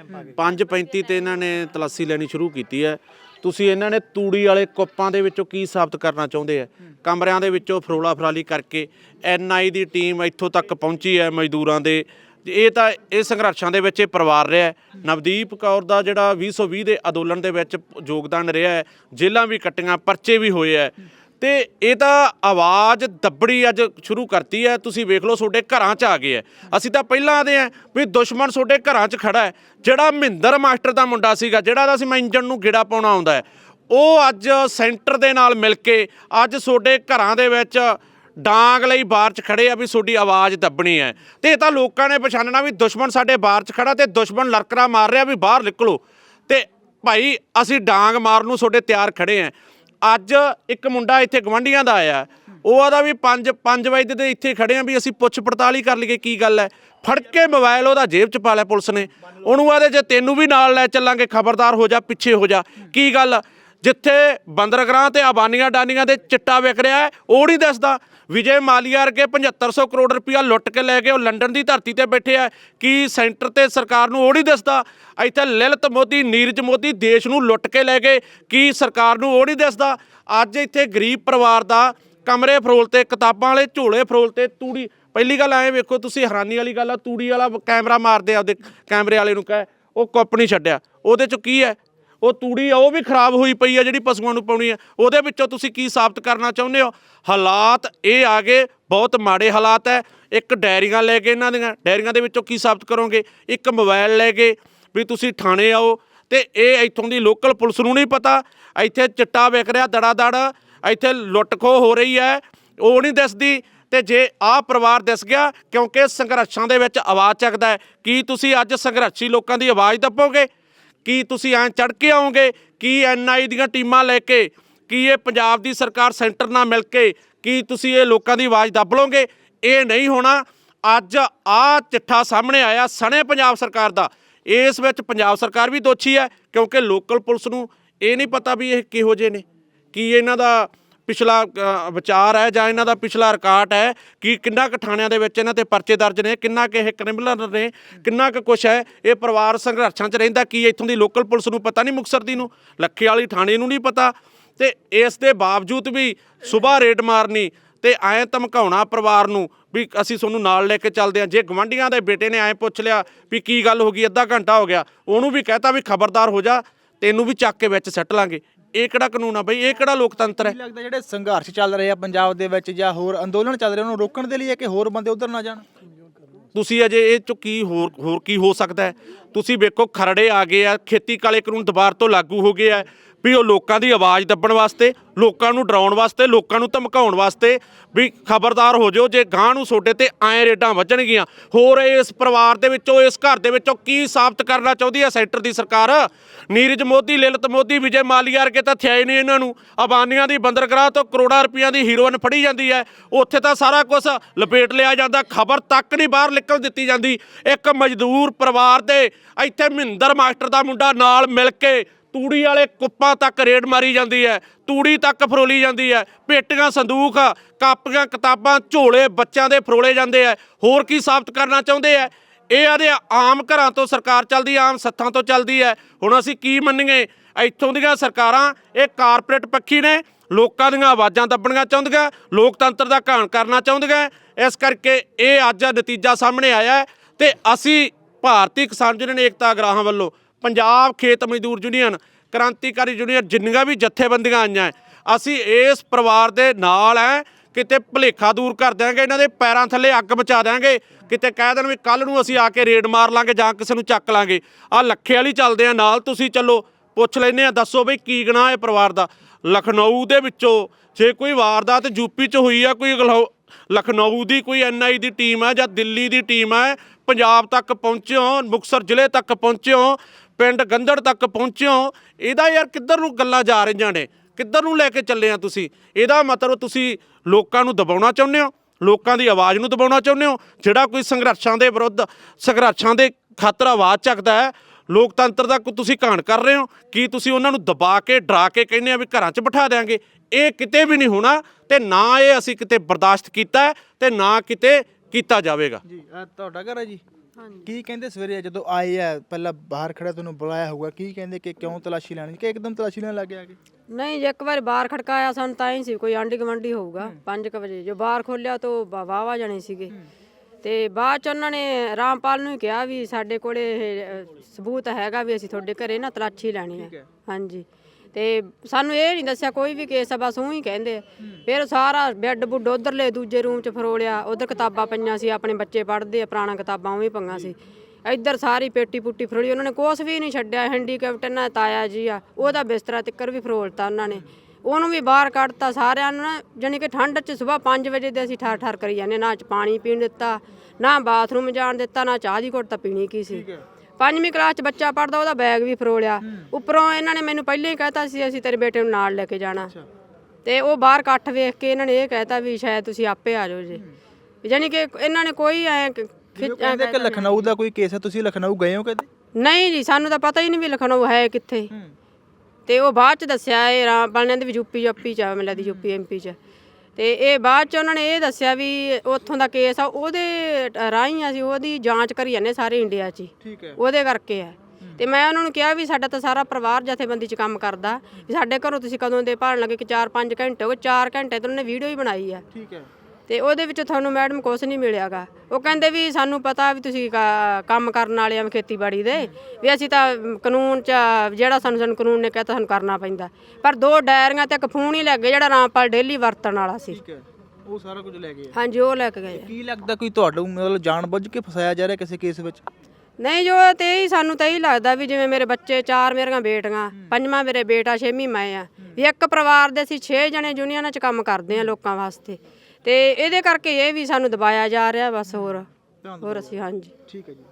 5:35 ਤੇ ਇਹਨਾਂ ਨੇ ਤਲਾਸੀ ਲੈਣੀ ਸ਼ੁਰੂ ਕੀਤੀ ਹੈ। ਤੁਸੀਂ ਇਹਨਾਂ ਨੇ ਤੂੜੀ ਵਾਲੇ ਕੁੱਪਾਂ ਦੇ ਵਿੱਚੋਂ ਕੀ ਸਾਬਤ ਕਰਨਾ ਚਾਹੁੰਦੇ ਆ? ਕਮਰਿਆਂ ਦੇ ਵਿੱਚੋਂ ਫਰੋਲਾ ਫਰਾਲੀ ਕਰਕੇ ਐਨਆਈ ਦੀ ਟੀਮ ਇੱਥੋਂ ਤੱਕ ਪਹੁੰਚੀ ਹੈ ਮਜ਼ਦੂਰਾਂ ਦੇ। ਇਹ ਤਾਂ ਇਹ ਸੰਘਰਸ਼ਾਂ ਦੇ ਵਿੱਚ ਇਹ ਪਰਿਵਾਰ ਰਿਹਾ ਹੈ। ਨਵਦੀਪ ਕੌਰ ਦਾ ਜਿਹੜਾ 2020 ਦੇ ਅੰਦੋਲਨ ਦੇ ਵਿੱਚ ਯੋਗਦਾਨ ਰਿਹਾ ਹੈ। ਜੇਲ੍ਹਾਂ ਵੀ ਕੱਟੀਆਂ ਪਰਚੇ ਵੀ ਹੋਏ ਹੈ। ਤੇ ਇਹ ਤਾਂ ਆਵਾਜ਼ ਦੱਬੜੀ ਅੱਜ ਸ਼ੁਰੂ ਕਰਤੀ ਹੈ। ਤੁਸੀਂ ਵੇਖ ਲਓ, ਤੁਹਾਡੇ ਘਰਾਂ 'ਚ ਆ ਗਏ ਹੈ। ਅਸੀਂ ਤਾਂ ਪਹਿਲਾਂ ਆਦੇ ਆ ਵੀ ਦੁਸ਼ਮਣ ਤੁਹਾਡੇ ਘਰਾਂ 'ਚ ਖੜਾ ਹੈ। ਜਿਹੜਾ ਮਹਿੰਦਰ ਮਾਸਟਰ ਦਾ ਮੁੰਡਾ ਸੀਗਾ, ਜਿਹੜਾ ਦਾ ਸੀ ਮੈਂ ਇੰਜਣ ਨੂੰ ਗੇੜਾ ਪਾਉਣਾ ਆਉਂਦਾ ਹੈ, ਉਹ ਅੱਜ ਸੈਂਟਰ ਦੇ ਨਾਲ ਮਿਲ ਕੇ ਅੱਜ ਤੁਹਾਡੇ ਘਰਾਂ ਦੇ ਵਿੱਚ ਡਾਂਗ ਲਈ ਬਾਹਰ 'ਚ ਖੜੇ ਆ ਵੀ ਤੁਹਾਡੀ ਆਵਾਜ਼ ਦੱਬਣੀ ਹੈ। ਤੇ ਇਹ ਤਾਂ ਲੋਕਾਂ ਨੇ ਪਛਾਣਨਾ ਵੀ ਦੁਸ਼ਮਣ ਸਾਡੇ ਬਾਹਰ 'ਚ ਖੜਾ ਤੇ ਦੁਸ਼ਮਣ ਲੜਕਰਾ ਮਾਰ ਰਿਹਾ ਵੀ ਬਾਹਰ ਨਿਕਲੋ। ਤੇ ਭਾਈ, ਅਸੀਂ ਡਾਂਗ ਮਾਰਨ ਨੂੰ ਤੁਹਾਡੇ ਤਿਆਰ ਖੜੇ ਆ ਅੱਜ ਇੱਕ ਮੁੰਡਾ ਇੱਥੇ ਗਵੰਡੀਆਂ ਦਾ ਆਇਆ। ਉਹ ਆਦਾ ਵੀ 5 5 ਵਜੇ ਦੇ ਇੱਥੇ ਖੜੇ ਆ ਵੀ ਅਸੀਂ ਪੁੱਛ ਪੜਤਾਲ ਹੀ ਕਰ ਲਈਏ ਕੀ ਗੱਲ ਹੈ। ਫੜ ਕੇ ਮੋਬਾਈਲ ਉਹਦਾ ਜੇਬ 'ਚ ਪਾ ਲਿਆ ਪੁਲਿਸ ਨੇ। ਉਹਨੂੰ ਆਦੇ ਜੇ ਤੈਨੂੰ ਵੀ ਨਾਲ ਲੈ ਚੱਲਾਂਗੇ, ਖਬਰਦਾਰ ਹੋ ਜਾ, ਪਿੱਛੇ ਹੋ ਜਾ। ਕੀ ਗੱਲ? ਜਿੱਥੇ ਬੰਦਰਗਰਾਂ ਤੇ ਆਬਾਨੀਆਂ ਡਾਨੀਆਂ ਦੇ ਚਿੱਟਾ ਵਿਕ ਰਿਹਾ ਹੈ, ਉਹ ਨਹੀਂ ਦੱਸਦਾ। ਵਿਜੇ ਮਾਲੀਆ ਵਰਗੇ 7500 ਕਰੋੜ ਰੁਪਇਆ ਲੁੱਟ ਕੇ ਲੈ ਗਏ ਉਹ ਲੰਡਨ ਦੀ ਧਰਤੀ ਤੇ ਬੈਠੇ ਆ। ਕੀ ਸੈਂਟਰ ਤੇ ਸਰਕਾਰ ਨੂੰ ਉਹ ਨਹੀਂ ਦੱਸਦਾ? ਇੱਥੇ ਲਲਿਤ ਮੋਦੀ, ਨੀਰਜ ਮੋਦੀ ਦੇਸ਼ ਨੂੰ ਲੁੱਟ ਕੇ ਲੈ ਗਏ। ਕੀ ਸਰਕਾਰ ਨੂੰ ਉਹ ਨਹੀਂ ਦੱਸਦਾ? ਅੱਜ ਇੱਥੇ ਗਰੀਬ ਪਰਿਵਾਰ ਦਾ ਕਮਰੇ ਫਰੋਲ ਤੇ, ਕਿਤਾਬਾਂ ਵਾਲੇ ਝੋਲੇ ਫਰੋਲ ਤੇ ਤੂੜੀ। ਪਹਿਲੀ ਗੱਲ ਐਂ ਵੇਖੋ, ਤੁਸੀਂ ਹੈਰਾਨੀ ਵਾਲੀ ਗੱਲ ਆ, ਤੂੜੀ ਵਾਲਾ ਕੈਮਰਾ ਮਾਰਦੇ ਆ, ਉਹਦੇ ਕੈਮਰੇ ਵਾਲੇ ਨੂੰ ਕਹੇ, ਉਹ ਕੁੱਪ ਨਹੀਂ ਛੱਡਿਆ। ਉਹਦੇ ਚ ਕੀ ਹੈ? ਉਹ ਤੂੜੀ ਆ, ਉਹ ਵੀ ਖਰਾਬ ਹੋਈ ਪਈ ਆ ਜਿਹੜੀ ਪਸ਼ੂਆਂ ਨੂੰ ਪਾਉਣੀ ਆ। ਉਹਦੇ ਵਿੱਚੋਂ ਤੁਸੀਂ ਕੀ ਸਾਬਤ ਕਰਨਾ ਚਾਹੁੰਦੇ ਹੋ? ਹਾਲਾਤ ਇਹ ਆ ਗਏ, ਬਹੁਤ ਮਾੜੇ ਹਾਲਾਤ ਹੈ ਇੱਕ ਡਾਇਰੀਆਂ ਲੈ ਕੇ ਇਹਨਾਂ ਦੀਆਂ। ਡਾਇਰੀਆਂ ਦੇ ਵਿੱਚੋਂ ਕੀ ਸਾਬਤ ਕਰੋਗੇ? ਇੱਕ ਮੋਬਾਈਲ ਲੈ ਕੇ ਵੀ ਤੁਸੀਂ ਥਾਣੇ ਆਓ। ਤੇ ਇਹ ਇੱਥੋਂ ਦੀ ਲੋਕਲ ਪੁਲਿਸ ਨੂੰ ਨਹੀਂ ਪਤਾ। ਇੱਥੇ ਚਿੱਟਾ ਵਿਕ ਰਿਹਾ ਦੜਾ ਦੜ ਇੱਥੇ ਲੁੱਟ ਖੋਹ ਹੋ ਰਹੀ ਹੈ ਉਹ ਨਹੀਂ ਦੱਸਦੀ। ਤੇ ਜੇ ਆਹ ਪਰਿਵਾਰ ਦਿਸ ਗਿਆ, ਕਿਉਂਕਿ ਸੰਘਰਸ਼ਾਂ ਦੇ ਵਿੱਚ ਆਵਾਜ਼ ਚੱਕਦਾ ਹੈ ਕੀ ਤੁਸੀਂ ਅੱਜ ਸੰਘਰਸ਼ੀ ਲੋਕਾਂ ਦੀ ਆਵਾਜ਼ ਦੱਬੋਗੇ? ਕੀ ਤੁਸੀਂ ਐਂ ਚੜ ਕੇ ਆਓਗੇ ਕੀ ਐਨਆਈ ਦੀਆਂ ਟੀਮਾਂ ਲੈ ਕੇ, ਕੀ ਇਹ ਪੰਜਾਬ ਦੀ ਸਰਕਾਰ ਸੈਂਟਰ ਨਾਲ ਮਿਲ ਕੇ, ਕੀ ਤੁਸੀਂ ਇਹ ਲੋਕਾਂ ਦੀ ਆਵਾਜ਼ ਦੱਬ ਲਓਗੇ? ਇਹ ਨਹੀਂ ਹੋਣਾ। ਅੱਜ ਆ ਚਿੱਠਾ ਸਾਹਮਣੇ ਆਇਆ ਸਣੇ ਪੰਜਾਬ ਸਰਕਾਰ ਦਾ। ਇਸ ਵਿੱਚ ਪੰਜਾਬ ਸਰਕਾਰ ਵੀ ਦੋਸ਼ੀ ਹੈ ਕਿਉਂਕਿ ਲੋਕਲ ਪੁਲਿਸ ਨੂੰ ਇਹ ਨਹੀਂ ਪਤਾ ਵੀ ਇਹ ਕਿਹੋ ਜਿਹੇ ਨੇ, ਕੀ ਇਹਨਾਂ ਦਾ ਪਿਛਲਾ ਵਿਚਾਰ ਹੈ ਜਾਂ ਇਹਨਾਂ ਦਾ ਪਿਛਲਾ ਰਿਕਾਰਡ ਹੈ ਕਿ ਕਿੰਨਾ ਕੁ ਥਾਣਿਆਂ ਦੇ ਵਿੱਚ ਇਹਨਾਂ ਤੇ ਪਰਚੇ ਦਰਜ ਨੇ, ਕਿੰਨਾ ਕੁ ਇਹ ਕ੍ਰਿਮੀਨਲ ਨੇ, ਕਿੰਨਾ ਕੁ ਕੁਛ ਹੈ, ਇਹ ਪਰਿਵਾਰ ਸੰਘਰਸ਼ਾਂ 'ਚ ਰਹਿੰਦਾ ਕੀ ਇੱਥੋਂ ਦੀ ਲੋਕਲ ਪੁਲਿਸ ਨੂੰ ਪਤਾ ਨਹੀਂ ਮੁਕਤਸਰ ਦੀ ਨੂੰ ਲੱਖੇ ਵਾਲੀ ਥਾਣੇ ਨੂੰ ਨਹੀਂ ਪਤਾ ਤੇ ਇਸ ਦੇ ਬਾਵਜੂਦ ਵੀ ਸਵੇਰ ਰੇਡ ਮਾਰਨੀ ਤੇ ਐਂ ਧਮਕਾਉਣਾ ਪਰਿਵਾਰ ਨੂੰ ਵੀ ਅਸੀਂ ਤੁਹਾਨੂੰ ਨਾਲ ਲੈ ਕੇ ਚੱਲਦੇ ਹਾਂ, ਜੇ ਗਵੰਡੀਆਂ ਦੇ ਬੇਟੇ ਨੇ ਐਂ ਪੁੱਛ ਲਿਆ ਵੀ ਕੀ ਗੱਲ ਹੋ ਗਈ, ਅੱਧਾ ਘੰਟਾ ਹੋ ਗਿਆ, ਉਹਨੂੰ ਵੀ ਕਹਤਾ ਵੀ ਖਬਰਦਾਰ ਹੋ ਜਾ, ਤੈਨੂੰ ਵੀ ਚੱਕ ਕੇ ਵਿੱਚ ਸੱਟ ਲਾਂਗੇ। ਇਹ ਕਿਹੜਾ ਕਾਨੂੰਨ ਆ ਬਈ? ਇਹ ਕਿਹੜਾ ਲੋਕਤੰਤਰ ਹੈ? ਲੱਗਦਾ ਜਿਹੜੇ ਸੰਘਰਸ਼ ਚੱਲ ਰਹੇ ਆ ਪੰਜਾਬ ਦੇ ਵਿੱਚ ਜਾਂ ਹੋਰ ਅੰਦੋਲਨ ਚੱਲ ਰਹੇ ਉਹਨੂੰ ਰੋਕਣ ਦੇ ਲਈ ਹੈ ਕਿ ਹੋਰ ਬੰਦੇ ਉਧਰ ਨਾ ਜਾਣ? ਤੁਸੀਂ ਅਜੇ ਇਹ ਚ ਕੀ ਹੋਰ ਹੋਰ ਕੀ ਹੋ ਸਕਦਾ ਹੈ? ਤੁਸੀਂ ਵੇਖੋ ਖਰੜੇ ਆ ਗਏ ਆ ਖੇਤੀ ਕਾਲੇ ਕਾਨੂੰਨ ਦੁਬਾਰ ਤੋਂ ਲਾਗੂ ਹੋ ਗਏ ਆ। ਵੀ ਉਹ ਲੋਕਾਂ ਦੀ ਆਵਾਜ਼ ਦੱਬਣ ਵਾਸਤੇ, ਲੋਕਾਂ ਨੂੰ ਡਰਾਉਣ ਵਾਸਤੇ, ਲੋਕਾਂ ਨੂੰ ਧਮਕਾਉਣ ਵਾਸਤੇ ਵੀ ਖਬਰਦਾਰ ਹੋ ਜਾਓ, ਜੇ ਗਾਂ ਨੂੰ ਸੋਡੇ ਤੇ ਐਂ ਰੇਡਾਂ ਵੱਜਣਗੀਆਂ। ਹੋਰ ਇਸ ਪਰਿਵਾਰ ਦੇ ਵਿੱਚੋਂ, ਇਸ ਘਰ ਦੇ ਵਿੱਚੋਂ ਕੀ ਸਾਬਤ ਕਰਨਾ ਚਾਹੁੰਦੀ ਹੈ ਸੈਂਟਰ ਦੀ ਸਰਕਾਰ? ਨੀਰਜ ਮੋਦੀ, ਲਿਲਤ ਮੋਦੀ, ਵਿਜੇ ਮਾਲੀਆ ਵਰਗੇ ਤਾਂ ਥਿਆਏ ਨਹੀਂ ਇਹਨਾਂ ਨੂੰ। ਅਬਾਨੀਆਂ ਦੀ ਬੰਦਰਗਾਹ ਤੋਂ ਕਰੋੜਾਂ ਰੁਪਈਆਂ ਦੀ ਹੀਰੋਇਨ ਫੜੀ ਜਾਂਦੀ ਹੈ। ਉੱਥੇ ਤਾਂ ਸਾਰਾ ਕੁਝ ਲਪੇਟ ਲਿਆ ਜਾਂਦਾ, ਖਬਰ ਤੱਕ ਨਹੀਂ ਬਾਹਰ ਨਿਕਲ ਦਿੱਤੀ ਜਾਂਦੀ। ਇੱਕ ਮਜ਼ਦੂਰ ਪਰਿਵਾਰ ਦੇ ਇੱਥੇ ਮਹਿੰਦਰ ਮਾਸਟਰ ਦਾ ਮੁੰਡਾ ਨਾਲ ਮਿਲ ਕੇ ਤੂੜੀ ਵਾਲੇ ਕੁੱਪਾਂ ਤੱਕ ਰੇਡ ਮਾਰੀ ਜਾਂਦੀ ਹੈ, ਤੂੜੀ ਤੱਕ ਫਰੋਲੀ ਜਾਂਦੀ ਹੈ, ਪੇਟੀਆਂ ਸੰਦੂਕ, ਕਾਪੀਆਂ, ਕਿਤਾਬਾਂ, ਝੋਲੇ ਬੱਚਿਆਂ ਦੇ ਫਰੋਲੇ ਜਾਂਦੇ ਆ ਹੋਰ ਕੀ ਸਾਬਤ ਕਰਨਾ ਚਾਹੁੰਦੇ ਆ ਇਹ ਆਦੇ ਆਮ ਘਰਾਂ ਤੋਂ ਸਰਕਾਰ ਚੱਲਦੀ ਆਮ ਸੱਥਾਂ ਤੋਂ ਚੱਲਦੀ ਹੈ। ਹੁਣ ਅਸੀਂ ਕੀ ਮੰਨੀਏ? ਇੱਥੋਂ ਦੀਆਂ ਸਰਕਾਰਾਂ, ਇਹ ਕਾਰਪੋਰੇਟ ਪੱਖੀ ਨੇ, ਲੋਕਾਂ ਦੀਆਂ ਆਵਾਜ਼ਾਂ ਦੱਬਣੀਆਂ ਚਾਹੁੰਦੀਆਂ, ਲੋਕਤੰਤਰ ਦਾ ਘਾਣ ਕਰਨਾ ਚਾਹੁੰਦੀਆਂ। ਇਸ ਕਰਕੇ ਇਹ ਅੱਜ ਨਤੀਜਾ ਸਾਹਮਣੇ ਆਇਆ ਹੈ ਤੇ ਅਸੀਂ ਭਾਰਤੀ ਕਿਸਾਨ ਯੂਨੀਅਨ ਏਕਤਾ ਅਗਰਾਹਾਂ ਵੱਲੋਂ ਪੰਜਾਬ ਖੇਤ ਮਜ਼ਦੂਰ ਯੂਨੀਅਨ, ਕ੍ਰਾਂਤੀਕਾਰੀ ਯੂਨੀਅਨ, ਜਿੰਨੀਆਂ ਵੀ ਜਥੇਬੰਦੀਆਂ ਆਈਆਂ ਅਸੀਂ ਇਸ ਪਰਿਵਾਰ ਦੇ ਨਾਲ ਹੈ, ਕਿਤੇ ਭੁਲੇਖਾ ਦੂਰ ਕਰ ਦਿਆਂਗੇ, ਇਹਨਾਂ ਦੇ ਪੈਰਾਂ ਥੱਲੇ ਅੱਗ ਮਚਾ ਦਿਆਂਗੇ, ਕਿਤੇ ਕਹਿ ਦੇਣ ਵੀ ਕੱਲ ਨੂੰ ਅਸੀਂ ਆ ਕੇ ਰੇਡ ਮਾਰ ਲਾਂਗੇ ਜਾਂ ਕਿਸੇ ਨੂੰ ਚੱਕ ਲਾਂਗੇ। ਆ ਲੱਖੇ ਵਾਲੀ ਚੱਲਦੇ ਆ, ਨਾਲ ਤੁਸੀਂ ਚੱਲੋ, ਪੁੱਛ ਲੈਨੇ ਆ, ਦੱਸੋ ਬਈ ਕੀ ਗਨਾਹ ਹੈ ਪਰਿਵਾਰ ਦਾ। ਲਖਨਊ ਦੇ ਵਿੱਚੋਂ ਜੇ ਕੋਈ ਵਾਰਦਾਤ ਯੂਪੀ 'ਚ ਹੋਈ ਆ, ਕੋਈ ਗਲਹੌ- ਲਖਨਊ ਦੀ ਕੋਈ ਐਨਆਈ ਦੀ ਟੀਮ ਹੈ ਜਾਂ ਦਿੱਲੀ ਦੀ ਟੀਮ ਹੈ ਪੰਜਾਬ ਤੱਕ ਪਹੁੰਚਿਓ ਮੁਕਤਸਰ ਜ਼ਿਲ੍ਹੇ ਤੱਕ ਪਹੁੰਚਿਓ ਪਿੰਡ ਗੰਦੜ ਤੱਕ ਪਹੁੰਚਿਓ ਇਹਦਾ ਯਾਰ ਕਿੱਧਰ ਨੂੰ ਗੱਲਾਂ ਜਾ ਰਹੀਆਂ ਨੇ? ਕਿੱਧਰ ਨੂੰ ਲੈ ਕੇ ਚੱਲੇ ਆ ਤੁਸੀਂ? ਇਹਦਾ ਮਤਲਬ ਤੁਸੀਂ ਲੋਕਾਂ ਨੂੰ ਦਬਾਉਣਾ ਚਾਹੁੰਦੇ ਹੋ? ਲੋਕਾਂ ਦੀ ਆਵਾਜ਼ ਨੂੰ ਦਬਾਉਣਾ ਚਾਹੁੰਦੇ ਹੋ? ਜਿਹੜਾ ਕੋਈ ਸੰਘਰਸ਼ਾਂ ਦੇ ਵਿਰੁੱਧ, ਸੰਘਰਸ਼ਾਂ ਦੇ ਖਾਤਰ ਆਵਾਜ਼ ਚੱਕਦਾ ਹੈ, ਲੋਕਤੰਤਰ ਦਾ ਕੋਈ ਤੁਸੀਂ ਘਾਣ ਕਰ ਰਹੇ ਹੋ? ਕੀ ਤੁਸੀਂ ਉਹਨਾਂ ਨੂੰ ਦਬਾ ਕੇ, ਡਰਾ ਕੇ ਕਹਿੰਦੇ ਆ ਵੀ ਘਰਾਂ 'ਚ ਬਿਠਾ ਦੇਾਂਗੇ ਇਹ ਕਿਤੇ ਵੀ ਨਹੀਂ ਹੋਣਾ ਤੇ ਨਾ ਇਹ ਅਸੀਂ ਕਿਤੇ ਬਰਦਾਸ਼ਤ ਕੀਤਾ ਹੈ ਤੇ ਨਾ ਕਿਤੇ ਕੀਤਾ ਜਾਵੇਗਾ। ਜੀ ਤੁਹਾਡਾ ਘਰ ਹੈ ਜੀ? ਕੀ ਕਹਿੰਦੇ ਸਵੇਰੇ ਜਦੋਂ ਆਏ ਆ ਪਹਿਲਾਂ ਬਾਹਰ ਖੜਾ ਤੁਹਾਨੂੰ ਬੁਲਾਇਆ ਹੋਊਗਾ ਕੀ ਕਹਿੰਦੇ ਕਿ ਕਿਉਂ ਤਲਾਸ਼ੀ ਲੈਣੀ? ਕਿ ਇੱਕਦਮ ਤਲਾਸ਼ੀ ਲੈਣ ਲੱਗ ਗਿਆ ਕਿ? ਨਹੀਂ ਜੇ ਇੱਕ ਵਾਰ ਬਾਹਰ ਖੜਕਾਇਆ ਸਾਨੂੰ ਤਾਂ ਹੀ ਸੀ ਕੋਈ ਆਂਢੀ ਗੁਆਂਢੀ ਹੋਊਗਾ 5 ਵਜੇ। ਜੋ ਬਾਹਰ ਖੋਲਿਆ ਤਾਂ ਵਾਵਾ ਜਾਣੇ ਸੀਗੇ। ਤੇ ਬਾਅਦ ਚ ਉਹਨਾਂ ਨੇ ਰਾਮਪਾਲ ਨੂੰ ਹੀ ਕਿਹਾ ਵੀ ਸਾਡੇ ਕੋਲੇ ਇਹ ਅ, ਸਬੂਤ ਹੈਗਾ ਵੀ ਅਸੀਂ ਤੁਹਾਡੇ ਘਰੇ ਨਾ ਤਲਾਸ਼ੀ ਲੈਣੀ ਹੈ। ਹਾਂਜੀ। ਤੇ ਸਾਨੂੰ ਇਹ ਨਹੀਂ ਦੱਸਿਆ ਕੋਈ ਵੀ ਕੇਸ ਆ, ਬਸ ਉਹ ਕਹਿੰਦੇ ਆ। ਫਿਰ ਸਾਰਾ ਬੈੱਡ ਬੁੱਡ ਉਧਰਲੇ ਦੂਜੇ ਰੂਮ ਚ ਫਰੋਲਿਆ, ਉਧਰ ਕਿਤਾਬਾਂ ਪਈਆਂ ਸੀ, ਆਪਣੇ ਬੱਚੇ ਪੜ੍ਹਦੇ ਆ, ਪੁਰਾਣਾ ਕਿਤਾਬਾਂ ਉਵੇਂ ਪਈਆਂ ਸੀ। ਇੱਧਰ ਸਾਰੀ ਪੇਟੀ ਪੁੱਟੀ ਫਰੋਲੀ, ਉਹਨਾਂ ਨੇ ਕੁਛ ਵੀ ਨਹੀਂ ਛੱਡਿਆ ਹੈਂਡੀਕੈਪਟ ਨਾ ਤਾਇਆ ਜੀ ਆ, ਉਹਦਾ ਬਿਸਤਰਾ ਤਿੱਕਰ ਵੀ ਫਰੋਲਤਾ ਉਹਨਾਂ ਨੇ। ਉਹਨੂੰ ਵੀ ਬਾਹਰ ਕੱਢਤਾ, ਸਾਰਿਆਂ ਨੂੰ ਨਾ, ਜਾਣੀ ਕਿ ਠੰਡ 'ਚ ਸਵੇਰ 5 ਵਜੇ ਦੇ ਅਸੀਂ ਠਾਰ ਠਾਰ ਕਰੀ ਜਾਂਦੇ ਨਾ ਚ ਪਾਣੀ ਪੀਣ ਦਿੱਤਾ, ਨਾ ਬਾਥਰੂਮ ਜਾਣ ਦਿੱਤਾ, ਨਾ ਚਾਹ ਦੀ ਘੁੱਟ ਤਾਂ ਪੀਣੀ ਕੀ ਸੀ। ਪੰਜਵੀਂ ਕਲਾਸ 'ਚ ਬੱਚਾ ਪੜਦਾ ਉਹਦਾ ਬੈਗ ਵੀ ਫਰੋਲਿਆ। ਉੱਪਰੋਂ ਇਹਨਾਂ ਨੇ ਮੈਨੂੰ ਪਹਿਲਾਂ ਹੀ ਕਹਿਤਾ ਸੀ ਅਸੀਂ ਤੇਰੇ ਬੇਟੇ ਨੂੰ ਨਾਲ ਲੈ ਕੇ ਜਾਣਾ। ਤੇ ਉਹ ਬਾਹਰ ਇਕੱਠ ਵੇਖ ਕੇ ਇਹਨਾਂ ਨੇ ਇਹ ਕਹਿਤਾ ਵੀ ਸ਼ਾਇਦ ਤੁਸੀਂ ਆਪੇ ਆ ਜਾਓ ਜੀ। ਜਾਣੀ ਕਿ ਇਹਨਾਂ ਨੇ ਕੋਈ ਐ ਕਹਿੰਦੇ ਕਿ ਲਖਨਊ ਦਾ ਕੋਈ ਕੇਸ ਹੈ ਤੁਸੀਂ ਲਖਨਊ ਗਏ ਹੋ ਕਦੇ? ਨਹੀਂ ਜੀ ਸਾਨੂੰ ਤਾਂ ਪਤਾ ਹੀ ਨਹੀਂ ਵੀ ਲਖਨਊ ਹੈ ਕਿੱਥੇ। ਤੇ ਉਹ ਬਾਅਦ ਚ ਦੱਸਿਆ ਇਹ ਰਾਮਪਾਲ ਨੇ ਵੀ ਯੂਪੀ ਯੂਪੀ ਚ ਆ ਮੈਨੂੰ ਲੱਗਦੀ ਯੂਪੀ ਐਮਪੀ ਚ। ਤੇ ਇਹ ਬਾਅਦ ਚ ਉਹਨਾਂ ਨੇ ਇਹ ਦੱਸਿਆ ਵੀ ਉੱਥੋਂ ਦਾ ਕੇਸ ਆ ਉਹਦੇ ਰਾਹੀਂ ਅਸੀਂ ਉਹਦੀ ਜਾਂਚ ਕਰੀ ਜਾਂਦੇ ਸਾਰੇ ਇੰਡੀਆ 'ਚ ਹੀ। ਠੀਕ ਹੈ। ਉਹਦੇ ਕਰਕੇ ਹੈ। ਤੇ ਮੈਂ ਉਹਨਾਂ ਨੂੰ ਕਿਹਾ ਵੀ ਸਾਡਾ ਤਾਂ ਸਾਰਾ ਪਰਿਵਾਰ ਜਥੇਬੰਦੀ 'ਚ ਕੰਮ ਕਰਦਾ। ਵੀ ਸਾਡੇ ਘਰੋਂ ਤੁਸੀਂ ਕਦੋਂ ਦੇ ਭਾਲਣ ਲੱਗੇ ਕਿ 4-5 ਘੰਟੇ ਹੋ ਗਏ 4 ਘੰਟੇ ਤੋਂ ਉਹਨੇ ਵੀਡੀਓ ਹੀ ਬਣਾਈ ਆ। ਠੀਕ ਹੈ। ਤੇ ਉਹਦੇ ਵਿੱਚ ਤੁਹਾਨੂੰ ਮੈਡਮ ਕੁਛ ਨਹੀਂ ਮਿਲਿਆਗਾ। ਉਹ ਕਹਿੰਦੇ ਵੀ ਸਾਨੂੰ ਪਤਾ ਵੀ ਤੁਸੀਂ ਕਾ- ਕੰਮ ਕਰਨ ਵਾਲੇ ਆ ਖੇਤੀਬਾੜੀ ਦੇ ਵੀ ਅਸੀਂ ਤਾਂ ਕਾਨੂੰਨ ਚ ਜਿਹੜਾ ਸਾਨੂੰ ਸਾਨੂੰ ਕਾਨੂੰਨ ਨੇ ਕਹਿਤਾ ਸਾਨੂੰ ਕਰਨਾ ਪੈਂਦਾ। ਪਰ ਦੋ ਡਾਇਰੀਆਂ ਤੇ ਇੱਕ ਫੋਨ ਹੀ ਲੱਗੇ ਜਿਹੜਾ ਰਾਮਪਾਲ ਡੇਲੀ ਵਰਤਣ ਵਾਲਾ ਸੀ। ਠੀਕ ਹੈ। ਉਹ ਸਾਰਾ ਕੁਝ ਲੈ ਗਏ ਆ। ਹਾਂਜੀ ਉਹ ਲੈ ਕੇ ਗਏ ਆ। ਕੀ ਲੱਗਦਾ ਕੋਈ ਤੁਹਾਨੂੰ ਮਤਲਬ ਜਾਣਬੁੱਝ ਕੇ ਫਸਾਇਆ ਜਾ ਰਿਹਾ ਕਿਸੇ ਕੇਸ ਵਿੱਚ? ਨਹੀਂ ਜੋ ਤੇ ਹੀ ਸਾਨੂੰ ਤਾਂ ਹੀ ਲੱਗਦਾ ਵੀ ਜਿਵੇਂ ਮੇਰੇ ਬੱਚੇ ਚਾਰ ਮੇਰੀਆਂ ਬੇਟੀਆਂ ਪੰਜਵਾਂ ਮੇਰੇ ਬੇਟਾ ਛੇਵੀਂ ਮੈਂ ਆ। ਵੀ ਇੱਕ ਪਰਿਵਾਰ ਦੇ ਅਸੀਂ 6 ਜਣੇ ਯੂਨੀਅਨਾਂ 'ਚ ਕੰਮ ਕਰਦੇ ਆ ਲੋਕਾਂ ਵਾਸਤੇ। ਤੇ ਇਹਦੇ ਕਰਕੇ ਇਹ ਵੀ ਸਾਨੂੰ ਦਬਾਇਆ ਜਾ ਰਿਹਾ ਬਸ ਹੋਰ ਹੋਰ ਅਸੀਂ ਹਾਂਜੀ। ਠੀਕ ਹੈ ਜੀ।